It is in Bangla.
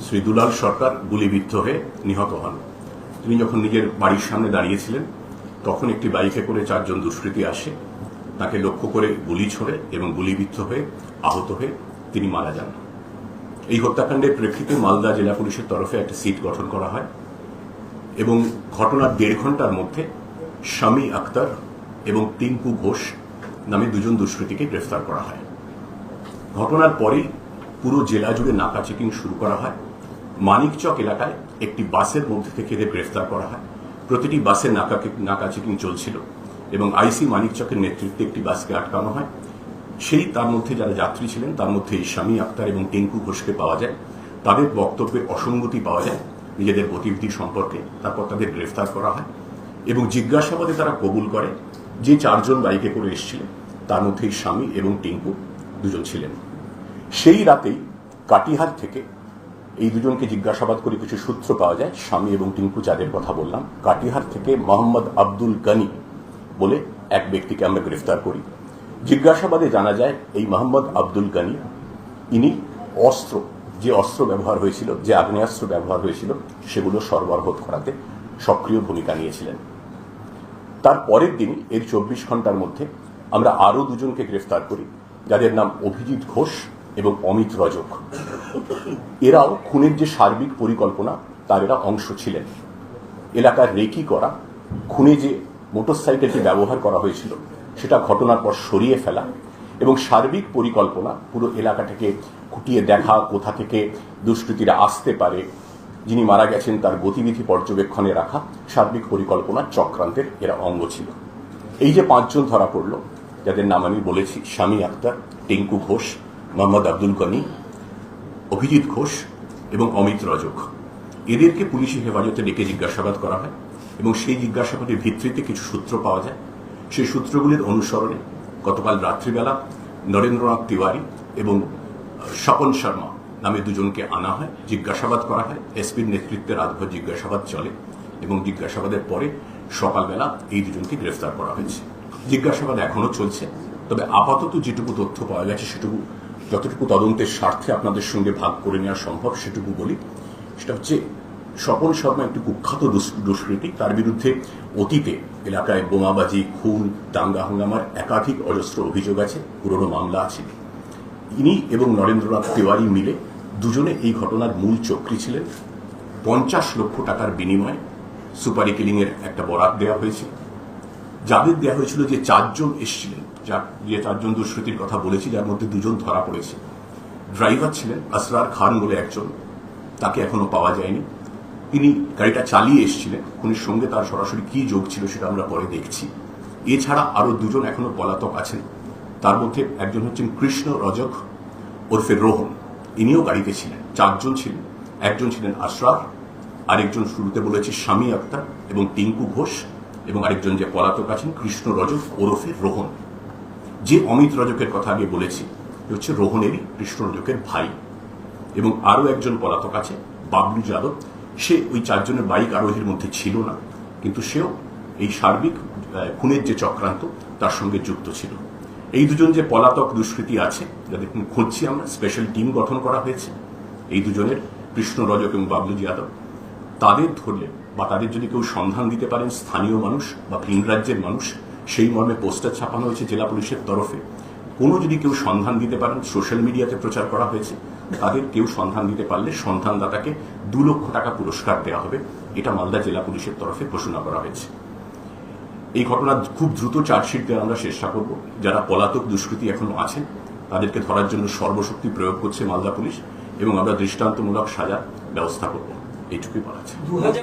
শ্রী দুলাল সরকার গুলিবিদ্ধ হয়ে নিহত হন। তিনি যখন নিজের বাড়ির সামনে দাঁড়িয়েছিলেন, তখন একটি বাইকে করে চারজন দুষ্কৃতী আসে। তাকে লক্ষ্য করে গুলি ছোড়ে এবং গুলিবিদ্ধ হয়ে আহত হয়ে তিনি মারা যান। এই হত্যাকাণ্ডের প্রেক্ষিতে মালদা জেলা পুলিশের তরফে একটা সিট গঠন করা হয় এবং ঘটনার দেড় ঘণ্টার মধ্যে স্বামী আক্তার এবং টিঙ্কু ঘোষ নামে দুজন দুষ্কৃতীকে গ্রেফতার করা হয়। ঘটনার পরেই পুরো জেলা জুড়ে নাকা চেকিং শুরু করা হয়। মানিকচক এলাকায় একটি বাসের মধ্যে থেকে এদের গ্রেফতার করা হয়। প্রতিটি বাসে নাকা নাকা চেকিং চলছিল এবং আইসি মানিকচকের নেতৃত্বে একটি বাসকে আটকানো হয়। সেই তার মধ্যে যারা যাত্রী ছিলেন, তার মধ্যে স্বামী আক্তার এবং টেঙ্কু ঘোষকে পাওয়া যায়। তাদের বক্তব্যে অসঙ্গতি পাওয়া যায় নিজেদের গতিবিধি সম্পর্কে, তারপর তাদের গ্রেফতার করা হয় এবং জিজ্ঞাসাবাদে তারা কবুল করে যে চারজন বাইকে করে এসেছিলেন, তার মধ্যে স্বামী এবং টিঙ্কু দুজন ছিলেন। সেই রাতেই কাটিহার থেকে এই দুজনকে জিজ্ঞাসাবাদ করে কিছু সূত্র পাওয়া যায়। স্বামী এবং টিঙ্কু যাদের কথা বললাম, কাটিহার থেকে মোহাম্মদ আব্দুল গানি বলে এক ব্যক্তিকে আমরা গ্রেফতার করি। জিজ্ঞাসাবাদে জানা যায়, এই মোহাম্মদ আব্দুল গানি, ইনি অস্ত্র, যে অস্ত্র ব্যবহার হয়েছিল, যে আগ্নেয়াস্ত্র ব্যবহার হয়েছিল, সেগুলো সরবরাহ করাতে সক্রিয় ভূমিকা নিয়েছিলেন। তার পরের দিন, এর চব্বিশ ঘণ্টার মধ্যে, আমরা আরও দুজনকে গ্রেফতার করি, যাদের নাম অভিজিৎ ঘোষ এবং অমিত রজক এরাও খুনের যে সার্বিক পরিকল্পনা, তার এরা অংশ ছিলেন। এলাকার রেকি করা, খুনে যে মোটর মোটরসাইকেলটি ব্যবহার করা হয়েছিল, সেটা ঘটনার পর সরিয়ে ফেলা এবং সার্বিক পরিকল্পনা পুরো এলাকাটাকে খুঁটিয়ে দেখা, কোথা থেকে দুষ্কৃতীরা আসতে পারে, যিনি মারা গেছেন তার গতিবিধি পর্যবেক্ষণে রাখা, সার্বিক পরিকল্পনা চক্রান্তের এরা অঙ্গ ছিল। এই যে পাঁচজন ধরা পড়ল, যাদের নাম আমি বলেছি, স্বামী আক্তার, টিঙ্কু ঘোষ মোহাম্মদ আব্দুল গনি, অভিজিৎ ঘোষ এবং অমিত রজক। এদেরকে পুলিশি হেফাজতে ডেকে জিজ্ঞাসাবাদ করা হয় এবং সেই জিজ্ঞাসাবাদের ভিত্তিতে কিছু সূত্র পাওয়া যায়। সেই সূত্রগুলির অনুসরণে গতকাল রাত্রিবেলা নরেন্দ্রনাথ তিওয়ারি এবং স্বপন শর্মা নামে দুজনকে আনা হয়, জিজ্ঞাসাবাদ করা হয়। এসপির নেতৃত্বে রাতভর জিজ্ঞাসাবাদ চলে এবং জিজ্ঞাসাবাদের পরে সকালবেলা এই দুজনকে গ্রেফতার করা হয়েছে। জিজ্ঞাসাবাদ এখনও চলছে, তবে আপাতত যেটুকু তথ্য পাওয়া গেছে সেটুকু যতটুকু তদন্তের স্বার্থে আপনাদের সঙ্গে ভাগ করে নেওয়া সম্ভব সেটুকু বলি। সেটা হচ্ছে, স্বপন শর্মা একটি কুখ্যাত দুষ- দুষ্কৃতী তার বিরুদ্ধে অতীতে এলাকায় বোমাবাজি, খুন, দাঙ্গা হাঙ্গামার একাধিক অজস্র অভিযোগ আছে, পুরনো মামলা আছে। ইনি এবং নরেন্দ্রনাথ তিওয়ারি মিলে দুজনে এই ঘটনার মূল চক্রী ছিলেন। পঞ্চাশ লক্ষ টাকার বিনিময়ে সুপারি কিলিংয়ের একটা বরাত দেওয়া হয়েছিল যাদের দেওয়া হয়েছিল যে চারজন এসেছিলেন, যা যে চারজন দুষ্কৃতির কথা বলেছি, যার মধ্যে দুজন ধরা পড়েছে। ড্রাইভার ছিলেন আসরার খান বলে একজন, তাকে এখনও পাওয়া যায়নি। তিনি গাড়িটা চালিয়ে এসেছিলেন খুনির সঙ্গে তার সরাসরি কি যোগ ছিল সেটা আমরা পরে দেখছি। এছাড়া আরও দুজন এখনও পলাতক আছেন। তার মধ্যে একজন হচ্ছেন কৃষ্ণ রজক ওরফে রোহন। ইনিও গাড়িতে ছিলেন, চারজন ছিলেন। একজন ছিলেন আশরাফ আরেকজন শুরুতে বলেছি স্বামী আক্তার এবং টিঙ্কু ঘোষ। এবং আরেকজন যে পলাতক আছেন, কৃষ্ণ রজক ওরফে রোহন। যে অমিত রজকের কথা আগে বলেছি হচ্ছে রোহনেরই কৃষ্ণ রজকের ভাই। এবং আরও একজন পলাতক আছে, বাবলু যাদব। সে ওই চারজনের বাইক আরোহীর মধ্যে ছিল না, কিন্তু সেও এই সার্বিক খুনের যে চক্রান্ত, তার সঙ্গে যুক্ত ছিল। এই দুজন যে পলাতক দুষ্কৃতী আছে, যাদের খুঁজছি আমরা স্পেশাল টিম গঠন করা হয়েছে। এই দুজনের কৃষ্ণ রজক এবং বাবলু যাদব তাদের ধরলে বা তাদের যদি কেউ সন্ধান দিতে পারেন স্থানীয় মানুষ বা ভিন রাজ্যের মানুষ, সেই মর্মে পোস্টার ছাপানো হয়েছে জেলা পুলিশের তরফে। কোনো যদি কেউ সন্ধান দিতে পারেন, সোশ্যাল মিডিয়াতে প্রচার করা হয়েছে, তাদের কেউ সন্ধান দিতে পারলে সন্ধানদাতাকে দু লক্ষ টাকা পুরস্কার দেওয়া হবে। এটা মালদা জেলা পুলিশের তরফে ঘোষণা করা হয়েছে। এই ঘটনা খুব দ্রুত চার্জশিট দেওয়ার আমরা চেষ্টা করব। যারা পলাতক দুষ্কৃতী এখনও আছেন, তাদেরকে ধরার জন্য সর্বশক্তি প্রয়োগ করছে মালদা পুলিশ এবং আমরা দৃষ্টান্তমূলক সাজা ব্যবস্থা করব। এইটুকুই বলা আছে।